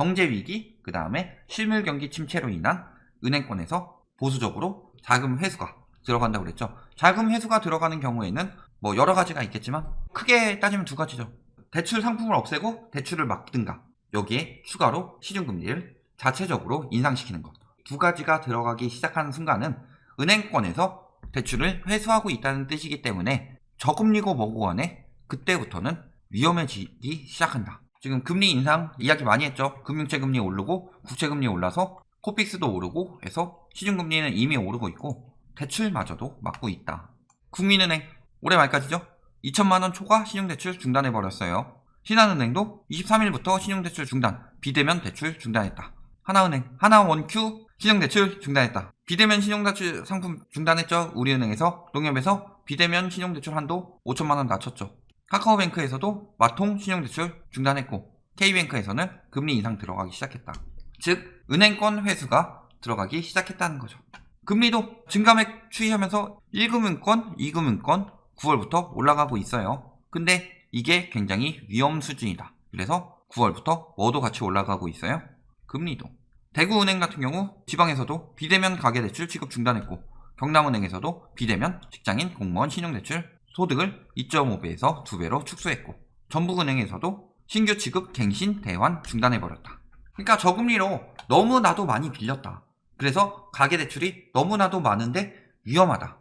경제 위기, 그 다음에 실물 경기 침체로 인한 은행권에서 보수적으로 자금 회수가 들어간다고 그랬죠. 자금 회수가 들어가는 경우에는 뭐 여러 가지가 있겠지만 크게 따지면 두 가지죠. 대출 상품을 없애고 대출을 막든가 여기에 추가로 시중금리를 자체적으로 인상시키는 것. 두 가지가 들어가기 시작하는 순간은 은행권에서 대출을 회수하고 있다는 뜻이기 때문에 저금리고 뭐고 간에 그때부터는 위험해지기 시작한다. 지금 금리 인상 이야기 많이 했죠. 금융채 금리 오르고 국채 금리 올라서 코픽스도 오르고 해서 시중금리는 이미 오르고 있고 대출마저도 막고 있다. 국민은행 올해 말까지죠. 2천만 원 초과 신용대출 중단해 버렸어요. 신한은행도 23일부터 신용대출 중단, 비대면 대출 중단했다. 하나은행, 하나원큐 신용대출 중단했다. 비대면 신용대출 상품 중단했죠. 우리은행에서, 농협에서 비대면 신용대출 한도 5천만 원 낮췄죠. 카카오뱅크에서도 마통 신용대출 중단했고, K뱅크에서는 금리 인상 들어가기 시작했다. 즉, 은행권 회수가 들어가기 시작했다는 거죠. 금리도 증감액 추이하면서 1금융권, 2금융권 9월부터 올라가고 있어요. 근데 이게 굉장히 위험 수준이다. 그래서 9월부터 뭐도 같이 올라가고 있어요? 금리도. 대구은행 같은 경우 지방에서도 비대면 가계대출 취급 중단했고 경남은행에서도 비대면 직장인 공무원 신용대출 소득을 2.5배에서 2배로 축소했고 전북은행에서도 신규 취급 갱신 대환 중단해버렸다. 그러니까 저금리로 너무나도 많이 빌렸다. 그래서 가계대출이 너무나도 많은데 위험하다.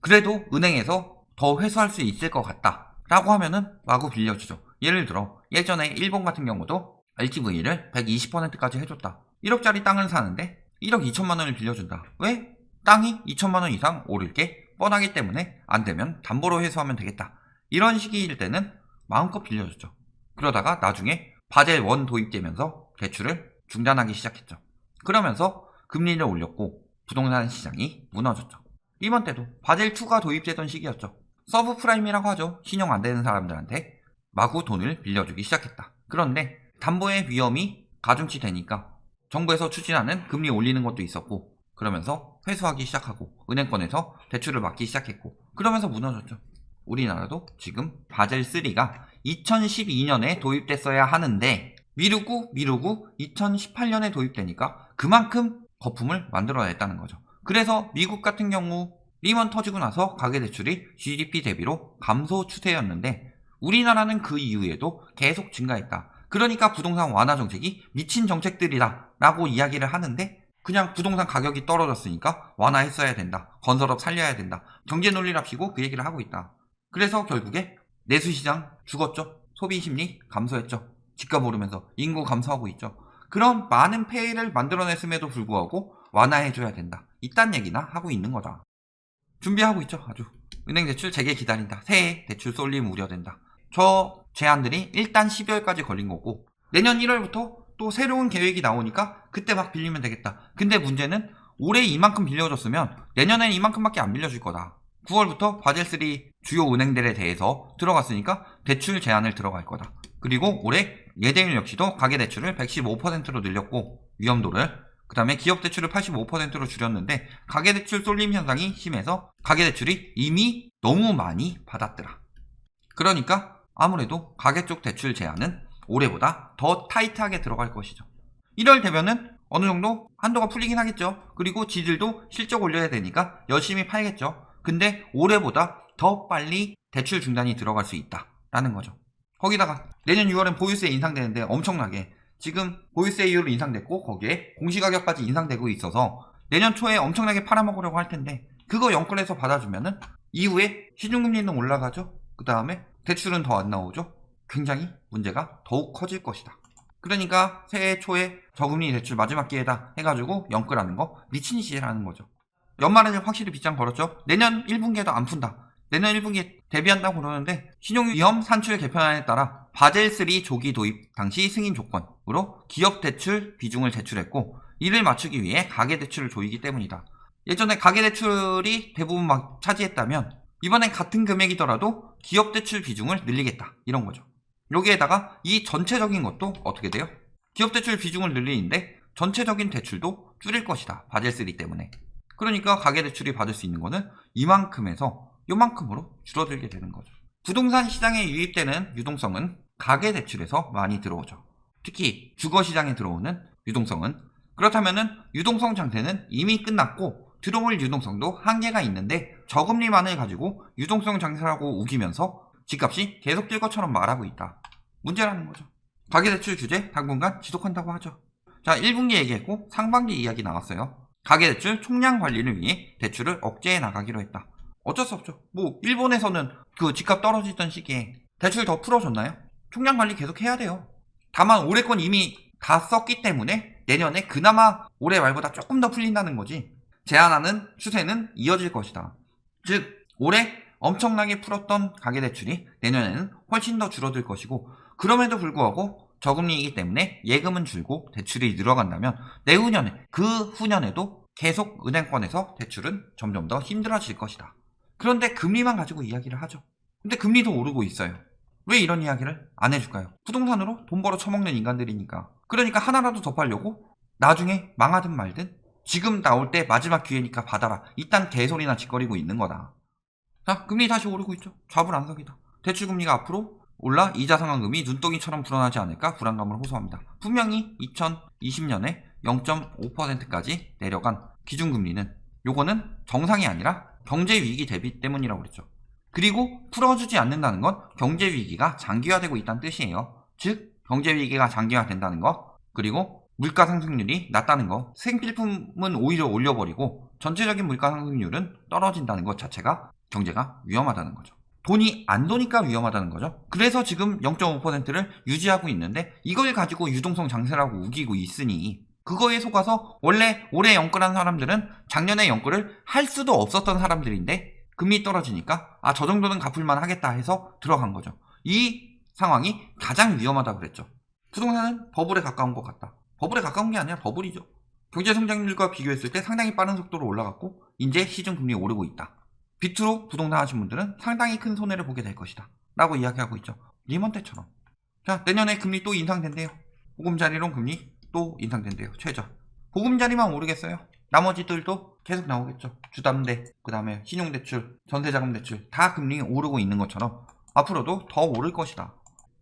그래도 은행에서 더 회수할 수 있을 것 같다. 라고 하면은 마구 빌려주죠. 예를 들어 예전에 일본 같은 경우도 LTV를 120%까지 해줬다. 1억짜리 땅을 사는데 1억 2천만 원을 빌려준다. 왜? 땅이 2천만 원 이상 오를 게 뻔하기 때문에 안 되면 담보로 회수하면 되겠다. 이런 시기일 때는 마음껏 빌려줬죠. 그러다가 나중에 바젤 1 도입되면서 대출을 중단하기 시작했죠. 그러면서 금리를 올렸고 부동산 시장이 무너졌죠. 이번 때도 바젤 2가 도입되던 시기였죠. 서브 프라임이라고 하죠. 신용 안 되는 사람들한테 마구 돈을 빌려주기 시작했다. 그런데 담보의 위험이 가중치 되니까 정부에서 추진하는 금리 올리는 것도 있었고 그러면서 회수하기 시작하고 은행권에서 대출을 막기 시작했고 그러면서 무너졌죠. 우리나라도 지금 바젤 3가 2012년에 도입됐어야 하는데 미루고 미루고 2018년에 도입되니까 그만큼 거품을 만들어냈다는 거죠. 그래서 미국 같은 경우 리먼 터지고 나서 가계대출이 GDP 대비로 감소 추세였는데 우리나라는 그 이후에도 계속 증가했다. 그러니까 부동산 완화 정책이 미친 정책들이다 라고 이야기를 하는데 그냥 부동산 가격이 떨어졌으니까 완화했어야 된다. 건설업 살려야 된다. 경제 논리랍시고 그 얘기를 하고 있다. 그래서 결국에 내수시장 죽었죠. 소비 심리 감소했죠. 집값 오르면서 인구 감소하고 있죠. 그런 많은 폐해를 만들어냈음에도 불구하고 완화해줘야 된다. 이딴 얘기나 하고 있는 거다. 준비하고 있죠. 아주. 은행 대출 재개 기다린다. 새해 대출 쏠림 우려된다. 저 제안들이 일단 12월까지 걸린 거고 내년 1월부터 또 새로운 계획이 나오니까 그때 막 빌리면 되겠다. 근데 문제는 올해 이만큼 빌려줬으면 내년엔 이만큼밖에 안 빌려줄 거다. 9월부터 바젤3 주요 은행들에 대해서 들어갔으니까 대출 제한을 들어갈 거다. 그리고 올해 예대율 역시도 가계대출을 115%로 늘렸고 위험도를 그 다음에 기업 대출을 85%로 줄였는데 가계대출 쏠림 현상이 심해서 가계대출이 이미 너무 많이 받았더라. 그러니까 아무래도 가계 쪽 대출 제한은 올해보다 더 타이트하게 들어갈 것이죠. 1월 되면은 어느 정도 한도가 풀리긴 하겠죠. 그리고 지들도 실적 올려야 되니까 열심히 팔겠죠. 근데 올해보다 더 빨리 대출 중단이 들어갈 수 있다라는 거죠. 거기다가 내년 6월엔 보유세 인상되는데 엄청나게 지금 보유세율 인상됐고 거기에 공시가격까지 인상되고 있어서 내년 초에 엄청나게 팔아먹으려고 할 텐데 그거 연끌해서 받아주면은 이후에 시중금리는 올라가죠. 그 다음에 대출은 더 안 나오죠. 굉장히 문제가 더욱 커질 것이다. 그러니까 새해 초에 저금리 대출 마지막 기회다 해가지고 연끌하는 거 미친 짓이라는 거죠. 연말에는 확실히 빗장 걸었죠. 내년 1분기에도 안 푼다. 내년 1분기에 대비한다고 그러는데 신용위험 산출 개편안에 따라 바젤3 조기 도입 당시 승인 조건으로 기업 대출 비중을 제출했고 이를 맞추기 위해 가계 대출을 조이기 때문이다. 예전에 가계 대출이 대부분 막 차지했다면 이번엔 같은 금액이더라도 기업 대출 비중을 늘리겠다 이런 거죠. 여기에다가 이 전체적인 것도 어떻게 돼요? 기업 대출 비중을 늘리는데 전체적인 대출도 줄일 것이다. 바젤3 때문에. 그러니까 가계 대출이 받을 수 있는 거는 이만큼에서 요만큼으로 줄어들게 되는 거죠. 부동산 시장에 유입되는 유동성은 가계 대출에서 많이 들어오죠. 특히 주거 시장에 들어오는 유동성은 그렇다면은 유동성 장세는 이미 끝났고 들어올 유동성도 한계가 있는데 저금리만을 가지고 유동성 장세라고 우기면서 집값이 계속 뛸 것처럼 말하고 있다. 문제라는 거죠. 가계대출 규제 당분간 지속한다고 하죠. 자, 1분기 얘기했고 상반기 이야기 나왔어요. 가계대출 총량 관리를 위해 대출을 억제해 나가기로 했다. 어쩔 수 없죠. 뭐 일본에서는 그 집값 떨어지던 시기에 대출 더 풀어줬나요? 총량 관리 계속 해야 돼요. 다만 올해 건 이미 다 썼기 때문에 내년에 그나마 올해 말보다 조금 더 풀린다는 거지. 제한하는 추세는 이어질 것이다. 즉 올해 엄청나게 풀었던 가계대출이 내년에는 훨씬 더 줄어들 것이고 그럼에도 불구하고 저금리이기 때문에 예금은 줄고 대출이 늘어간다면 내후년에 그 후년에도 계속 은행권에서 대출은 점점 더 힘들어질 것이다. 그런데 금리만 가지고 이야기를 하죠. 근데 금리도 오르고 있어요. 왜 이런 이야기를 안 해줄까요? 부동산으로 돈 벌어 처먹는 인간들이니까. 그러니까 하나라도 더 팔려고 나중에 망하든 말든 지금 나올 때 마지막 기회니까 받아라. 이딴 개소리나 짓거리고 있는 거다. 자, 금리 다시 오르고 있죠. 좌불안석이다. 대출 금리가 앞으로 올라 이자 상환금이 눈덩이처럼 불어나지 않을까 불안감을 호소합니다. 분명히 2020년에 0.5%까지 내려간 기준금리는 요거는 정상이 아니라 경제 위기 대비 때문이라고 그랬죠. 그리고 풀어주지 않는다는 건 경제 위기가 장기화되고 있다는 뜻이에요. 즉 경제 위기가 장기화된다는 거 그리고 물가 상승률이 낮다는 거 생필품은 오히려 올려버리고 전체적인 물가 상승률은 떨어진다는 것 자체가 경제가 위험하다는 거죠. 돈이 안 도니까 위험하다는 거죠. 그래서 지금 0.5%를 유지하고 있는데 이걸 가지고 유동성 장세라고 우기고 있으니 그거에 속아서 원래 올해 연끌한 사람들은 작년에 연끌을 할 수도 없었던 사람들인데 금리 떨어지니까 아 저 정도는 갚을만 하겠다 해서 들어간 거죠. 이 상황이 가장 위험하다고 그랬죠. 부동산은 버블에 가까운 것 같다. 버블에 가까운 게 아니라 버블이죠. 경제 성장률과 비교했을 때 상당히 빠른 속도로 올라갔고 이제 시중 금리 오르고 있다. 비트로 부동산 하신 분들은 상당히 큰 손해를 보게 될 것이다. 라고 이야기하고 있죠. 리먼 때처럼. 자, 내년에 금리 또 인상된대요. 보금자리론 금리 또 인상된대요. 최저. 보금자리만 오르겠어요. 나머지들도 계속 나오겠죠. 주담대, 그 다음에 신용대출, 전세자금대출 다 금리 오르고 있는 것처럼 앞으로도 더 오를 것이다.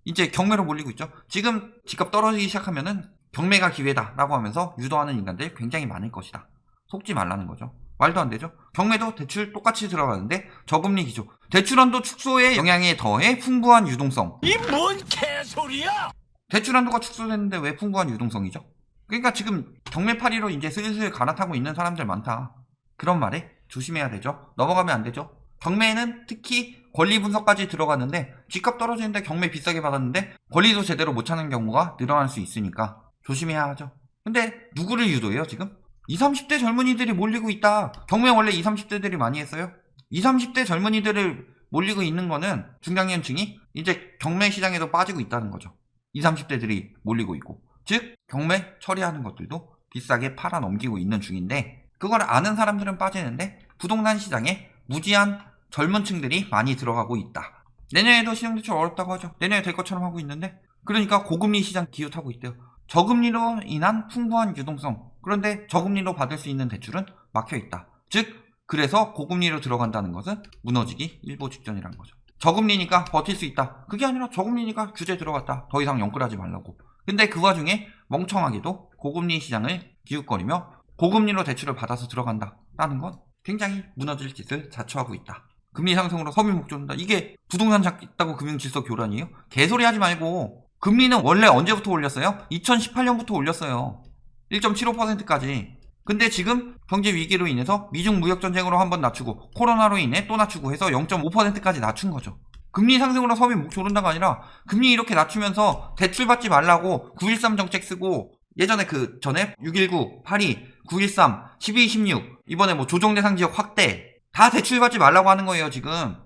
이제 경매로 몰리고 있죠. 지금 집값 떨어지기 시작하면은 경매가 기회다라고 하면서 유도하는 인간들 굉장히 많을 것이다. 속지 말라는 거죠. 말도 안 되죠. 경매도 대출 똑같이 들어가는데 저금리 기조. 대출한도 축소에 영향에 더해 풍부한 유동성. 이 뭔 개소리야! 대출 한도가 축소됐는데 왜 풍부한 유동성이죠? 그러니까 지금 경매파리로 이제 슬슬 갈아타고 있는 사람들 많다. 그런 말에 조심해야 되죠. 넘어가면 안 되죠. 경매에는 특히 권리 분석까지 들어갔는데 집값 떨어지는데 경매 비싸게 받았는데 권리도 제대로 못 찾는 경우가 늘어날 수 있으니까 조심해야 하죠. 근데 누구를 유도해요 지금? 20, 30대 젊은이들이 몰리고 있다. 경매 원래 20, 30대들이 많이 했어요. 20, 30대 젊은이들을 몰리고 있는 거는 중장년층이 이제 경매 시장에도 빠지고 있다는 거죠. 20, 30대들이 몰리고 있고. 즉, 경매 처리하는 것들도 비싸게 팔아 넘기고 있는 중인데, 그걸 아는 사람들은 빠지는데, 부동산 시장에 무지한 젊은 층들이 많이 들어가고 있다. 내년에도 신용대출 어렵다고 하죠. 내년에 될 것처럼 하고 있는데, 그러니까 고금리 시장 기웃하고 있대요. 저금리로 인한 풍부한 유동성. 그런데 저금리로 받을 수 있는 대출은 막혀 있다. 즉, 그래서 고금리로 들어간다는 것은 무너지기 일보 직전이란 거죠. 저금리니까 버틸 수 있다. 그게 아니라 저금리니까 규제 들어갔다. 더 이상 연끌하지 말라고. 근데 그 와중에 멍청하게도 고금리 시장을 기웃거리며 고금리로 대출을 받아서 들어간다라는 건 굉장히 무너질 짓을 자초하고 있다. 금리 상승으로 서민 목조른다. 이게 부동산 잡겠다고 금융 질서 교란이에요? 개소리 하지 말고 금리는 원래 언제부터 올렸어요? 2018년부터 올렸어요. 1.75%까지. 근데 지금 경제 위기로 인해서 미중 무역 전쟁으로 한번 낮추고 코로나로 인해 또 낮추고 해서 0.5%까지 낮춘 거죠. 금리 상승으로 서민 목 조른다가 아니라 금리 이렇게 낮추면서 대출 받지 말라고 913 정책 쓰고 예전에 그 전에 619, 82, 913, 12, 16 이번에 뭐 조정 대상 지역 확대 다 대출 받지 말라고 하는 거예요 지금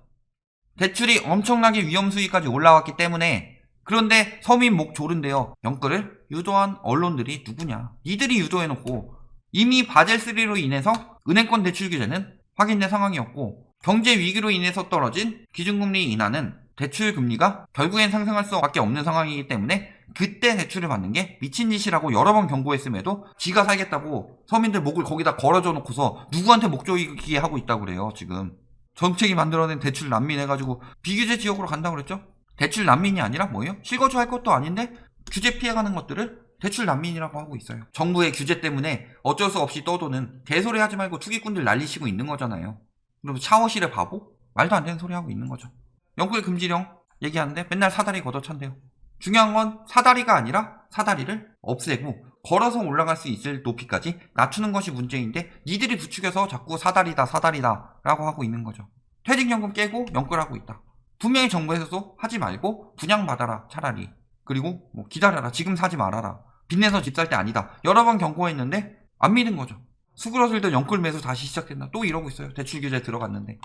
대출이 엄청나게 위험 수위까지 올라왔기 때문에 그런데 서민 목 조른데요 영끌을 유도한 언론들이 누구냐? 이들이 유도해놓고 이미 바젤3로 인해서 은행권 대출 규제는 확인된 상황이었고 경제 위기로 인해서 떨어진 기준금리 인하는 대출 금리가 결국엔 상승할 수밖에 없는 상황이기 때문에 그때 대출을 받는 게 미친 짓이라고 여러 번 경고했음에도 지가 살겠다고 서민들 목을 거기다 걸어줘 놓고서 누구한테 목 조이게 하고 있다고 그래요 지금. 정책이 만들어낸 대출 난민 해가지고 비규제 지역으로 간다고 그랬죠? 대출 난민이 아니라 뭐예요? 실거주 할 것도 아닌데 규제 피해가는 것들을 대출 난민이라고 하고 있어요. 정부의 규제 때문에 어쩔 수 없이 떠도는 개소리 하지 말고 투기꾼들 날리시고 있는 거잖아요. 그리고 샤워실에 바보? 말도 안 되는 소리 하고 있는 거죠. 영끌 금지령 얘기하는데 맨날 사다리 걷어찬대요. 중요한 건 사다리가 아니라 사다리를 없애고 걸어서 올라갈 수 있을 높이까지 낮추는 것이 문제인데 니들이 부추겨서 자꾸 사다리다 사다리다 라고 하고 있는 거죠. 퇴직연금 깨고 연끌하고 있다. 분명히 정부에서도 하지 말고 분양받아라 차라리. 그리고 뭐 기다려라 지금 사지 말아라. 빚내서 집 살 때 아니다. 여러 번 경고했는데 안 믿은 거죠. 수그러들던 연끌 매수 다시 시작된다. 또 이러고 있어요. 대출 규제 들어갔는데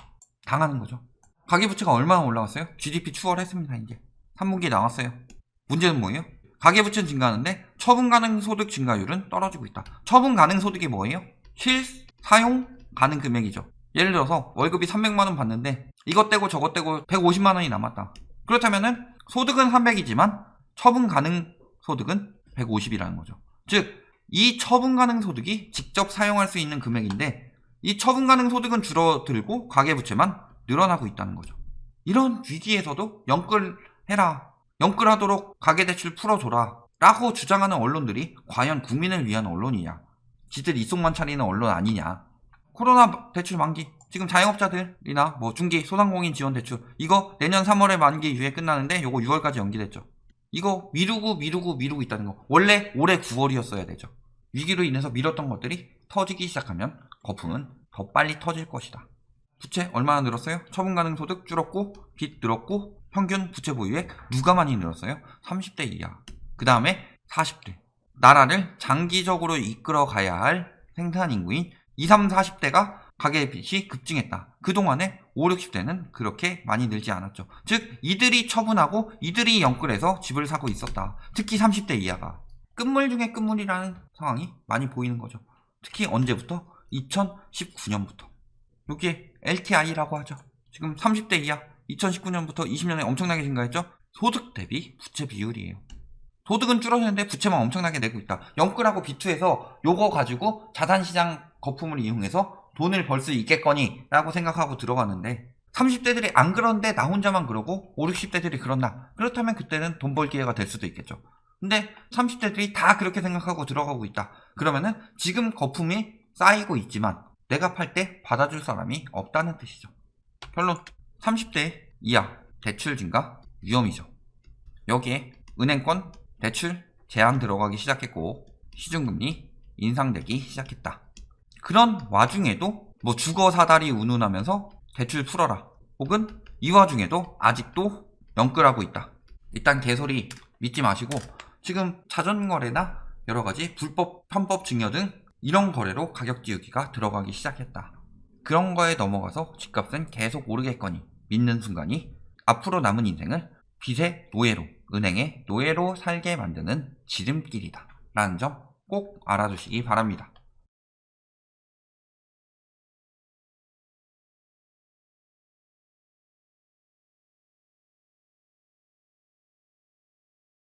당하는 거죠. 가계부채가 얼마나 올라갔어요? GDP 추월했습니다 이제. 3분기 나왔어요. 문제는 뭐예요? 가계부채는 증가하는데 처분 가능 소득 증가율은 떨어지고 있다. 처분 가능 소득이 뭐예요? 실, 사용 가능 금액이죠. 예를 들어서 월급이 300만 원 받는데 이것 떼고 저것 떼고 150만 원이 남았다. 그렇다면은 소득은 300이지만 처분 가능 소득은 150이라는 거죠. 즉, 이 처분 가능 소득이 직접 사용할 수 있는 금액인데 이 처분 가능 소득은 줄어들고 가계부채만 늘어나고 있다는 거죠. 이런 위기에서도 영끌해라. 영끌하도록 가계대출 풀어줘라. 라고 주장하는 언론들이 과연 국민을 위한 언론이냐. 지들 이속만 차리는 언론 아니냐. 코로나 대출 만기. 지금 자영업자들이나 뭐 중기, 소상공인 지원 대출. 이거 내년 3월에 만기 유예 끝나는데 요거 6월까지 연기됐죠. 이거 미루고 미루고 미루고 있다는 거. 원래 올해 9월이었어야 되죠. 위기로 인해서 미뤘던 것들이 터지기 시작하면 거품은 더 빨리 터질 것이다. 부채 얼마나 늘었어요? 처분 가능 소득 줄었고 빚 늘었고 평균 부채 보유액 누가 많이 늘었어요? 30대 이하. 그 다음에 40대. 나라를 장기적으로 이끌어 가야 할 생산 인구인 20, 30, 40대가 가계 빚이 급증했다. 그동안에 5, 60대는 그렇게 많이 늘지 않았죠. 즉 이들이 처분하고 이들이 영끌해서 집을 사고 있었다. 특히 30대 이하가 끝물 중에 끝물이라는 상황이 많이 보이는 거죠. 특히 언제부터? 2019년부터. 이게 LTI라고 하죠. 지금 30대 이하 2019년부터 20년에 엄청나게 증가했죠. 소득 대비 부채 비율이에요. 소득은 줄어드는데 부채만 엄청나게 내고 있다. 영끌하고 비투해서 요거 가지고 자산시장 거품을 이용해서 돈을 벌 수 있겠거니 라고 생각하고 들어가는데 30대들이 안 그런데 나 혼자만 그러고 5, 60대들이 그런다. 그렇다면 그때는 돈 벌 기회가 될 수도 있겠죠. 근데 30대들이 다 그렇게 생각하고 들어가고 있다. 그러면은 지금 거품이 쌓이고 있지만 내가 팔 때 받아줄 사람이 없다는 뜻이죠. 결론 30대 이하 대출 증가 위험이죠. 여기에 은행권 대출 제한 들어가기 시작했고 시중금리 인상되기 시작했다. 그런 와중에도 뭐 주거 사다리 운운하면서 대출 풀어라. 혹은 이 와중에도 아직도 영끌하고 있다. 일단 개소리 믿지 마시고 지금 자전거래나 여러 가지 불법 편법 증여 등 이런 거래로 가격 띄우기가 들어가기 시작했다. 그런 거에 넘어가서 집값은 계속 오르겠거니 믿는 순간이 앞으로 남은 인생을 빚의 노예로, 은행의 노예로 살게 만드는 지름길이다. 라는 점 꼭 알아두시기 바랍니다.